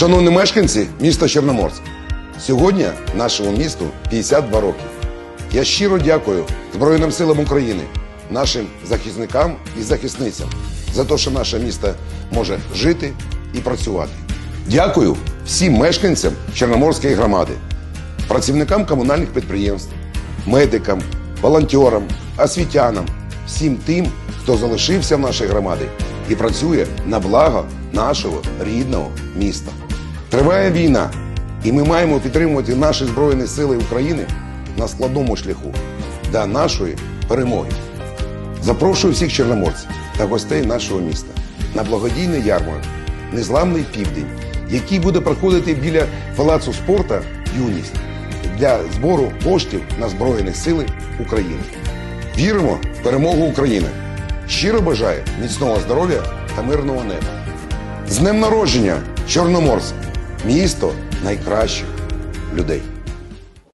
Шановні мешканці міста Чорноморськ, сьогодні нашому місту 52 роки. Я щиро дякую Збройним силам України, нашим захисникам і захисницям за те, що наше місто може жити і працювати. Дякую всім мешканцям Чорноморської громади, працівникам комунальних підприємств, медикам, волонтерам, освітянам, всім тим, хто залишився в нашій громаді і працює на благо нашого рідного міста. Триває війна, і ми маємо підтримувати наші Збройні Сили України на складному шляху до нашої перемоги. Запрошую всіх чорноморців та гостей нашого міста на благодійний ярмарок Незламний південь, який буде проходити біля палацу спорту Юність для збору коштів на Збройні Сили України. Віримо в перемогу України. Щиро бажаю міцного здоров'я та мирного неба. З днем народження, Чорноморськ, місто найкращих людей.